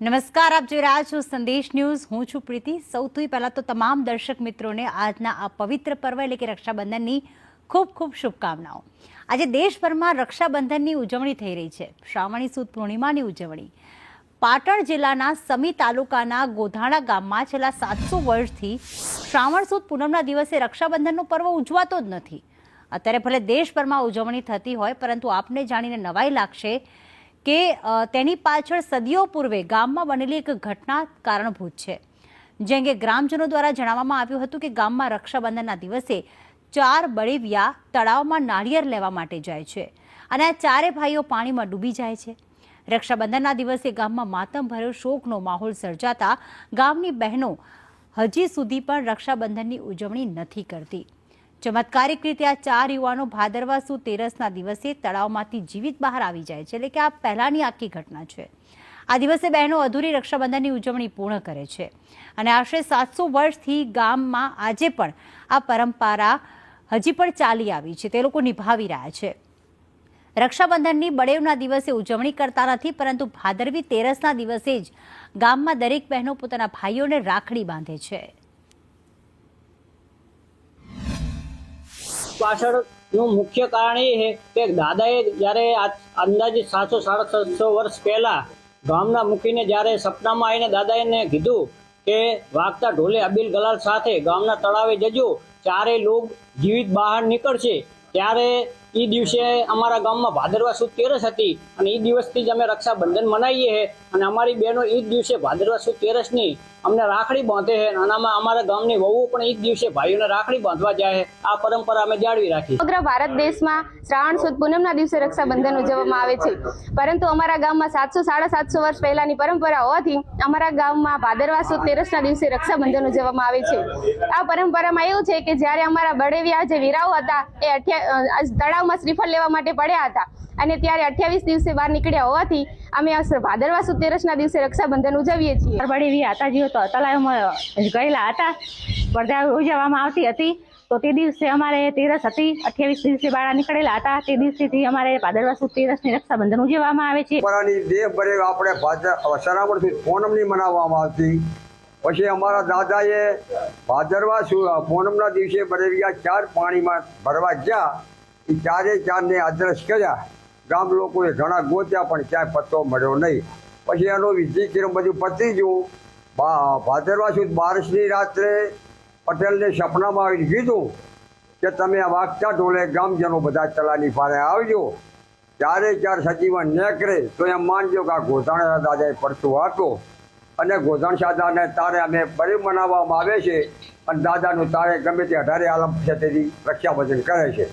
નમસ્કાર, આપ જોઈ રહ્યા છો સંદેશ ન્યૂઝ. હું છું પ્રીતિ. સૌથી પહેલાં તો તમામ દર્શક મિત્રોને આજના આ પવિત્ર પર્વ એટલે કે રક્ષાબંધનની ખૂબ ખૂબ શુભકામનાઓ. આજે દેશભરમાં રક્ષાબંધનની ઉજવણી થઈ રહી છે. શ્રાવણી સુદ પૂર્ણિમાની ઉજવણી. પાટણ જિલ્લાના સમી તાલુકાના ગોધાણા ગામમાં છેલ્લા સાતસો વર્ષથી શ્રાવણ સુદ પૂનમના દિવસે રક્ષાબંધનનો પર્વ ઉજવાતો જ નથી. અત્યારે ભલે દેશભરમાં ઉજવણી થતી હોય, પરંતુ આપને જાણીને નવાઈ લાગશે કે તેની પાછળ સદીઓ પૂર્વે ગામમાં બનેલી એક ઘટના કારણભૂત છે. જે અંગે ગ્રામજનો દ્વારા જણાવવામાં આવ્યું હતું કે ગામમાં રક્ષાબંધનના દિવસે ચાર બળેવિયા તળાવમાં નાળિયેર લેવા માટે જાય છે અને આ ચારે ભાઈઓ પાણીમાં ડૂબી જાય છે. રક્ષાબંધનના દિવસે ગામમાં માતમ ભર્યો શોકનો માહોલ સર્જાતા ગામની બહેનો હજી સુધી પણ રક્ષાબંધનની ઉજવણી નથી કરતી. ચમત્કારિક રીતે આ ચાર યુવાનો ભાદરવા સુ તેરસના દિવસે તળાવમાંથી જીવિત બહાર આવી જાય છે. એટલે કે આ પહેલાંની આખી ઘટના છે. આ દિવસે બહેનો અધૂરી રક્ષાબંધનની ઉજવણી પૂર્ણ કરે છે. અને આશરે સાતસો વર્ષથી ગામમાં આજે પણ આ પરંપરા હજી પણ ચાલી આવી છે. તે લોકો નિભાવી રહ્યા છે. રક્ષાબંધનની બળેવના દિવસે ઉજવણી કરતા નથી, પરંતુ ભાદરવી તેરસના દિવસે જ ગામમાં દરેક બહેનો પોતાના ભાઈઓને રાખડી બાંધે છે. પાછળનું મુખ્ય કારણ એ છે કે દાદાએ જ્યારે અંદાજે સાતસો સાડા સાતસો વર્ષ પહેલા ગામના મૂકીને જ્યારે સપનામાં આવીને દાદાએ કીધું કે વાગતા ઢોલે અબીલ ગલાલ સાથે ગામના તળાવે જજો, ચારે લોક જીવિત બહાર નીકળશે, ત્યારે એ દિવસે અમારા ગામમાં ભાદરવા સુદ તેરસ હતી અને એ દિવસથી જ અમે રક્ષાબંધન મનાવીએ છીએ અને અમારી બહેનો એ જ દિવસે ભાદરવા સુદ તેરસની અમને રાખડી બાંધે છે. નાનામાં અમારા ગામની વહુ પણ એક દિવસે ભાઈઓને રાખડી બાંધવા જાય આ પરંપરા અમે જાળવી રાખી. સમગ્ર ભારત દેશમાં શ્રાવણ સુદ પૂનમના દિવસે રક્ષાબંધન ઉજવવામાં આવે છે. પરંતુ અમારા ગામમાં સાતસો, સાડા સાતસો વર્ષ પહેલાની પરંપરા હોવાથી અમારા ગામમાં ભાદરવા સુદ, તેરસના દિવસે રક્ષાબંધન ઉજવવામાં આવે છે. આ પરંપરામાં એવું છે કે જ્યારે અમારા બળેવિયા જે વીરાઓ હતા, એ તળાવમાં શ્રીફળ લેવા માટે પડ્યા હતા અને ત્યારે અઠ્યાવીસ દિવસે બહાર નીકળ્યા હોવાથી અમે આ ભાદરવા સુદ તેરસના દિવસે રક્ષાબંધન ઉજવીએ છીએ. બળી વી હતા જેઓ તો તલાવમાં ગયેલા હતા. સ્પર્ધા ઉજવવામાં આવતી હતી. તો તે દિવસે અમારે તેરસ હતી. અઠ્યાવીસ દિવસે બાળા નીકળેલા હતા. તે દિવસેથી અમારે ભાદરવા સુદ તેરસની રક્ષાબંધન ઉજવવામાં આવે છે. પરંપરાની દેહ ભરે આપણે શ્રાવણથી પૂનમની મનાવવામાં આવતી. પછી અમારા દાદાએ ભાદરવા પૂનમના દિવસે બરેવિયા ચાર પાણીમાં ભરવા ગયા. એ ચારે ચારને આદર્શ કર્યા. ગામ લોકોએ ઘણા ગોત્યા, પણ ક્યાંય પત્તો મળ્યો નહીં. પછી એનો વિધિક્રમ બધું પતી ગયું. ભાદરવા સુદ બારસની રાત્રે પટેલને સપનામાં આવીને કીધું કે તમે આ વાગતા ઢોલે ગામજનો બધા ચલાની પારે આવજો. ચારે ચાર સજીવન નીકળે, તો એમ માનજો કે આ ગોધાણ દાદાએ પડતું હતો. અને ગોધાણ સાદાને તારે અમે બરી મનાવવામાં આવે છે. અને દાદાનું તારે ગમે તે અઢારે આલમ છે તેથી રક્ષાબંધન કરે છે.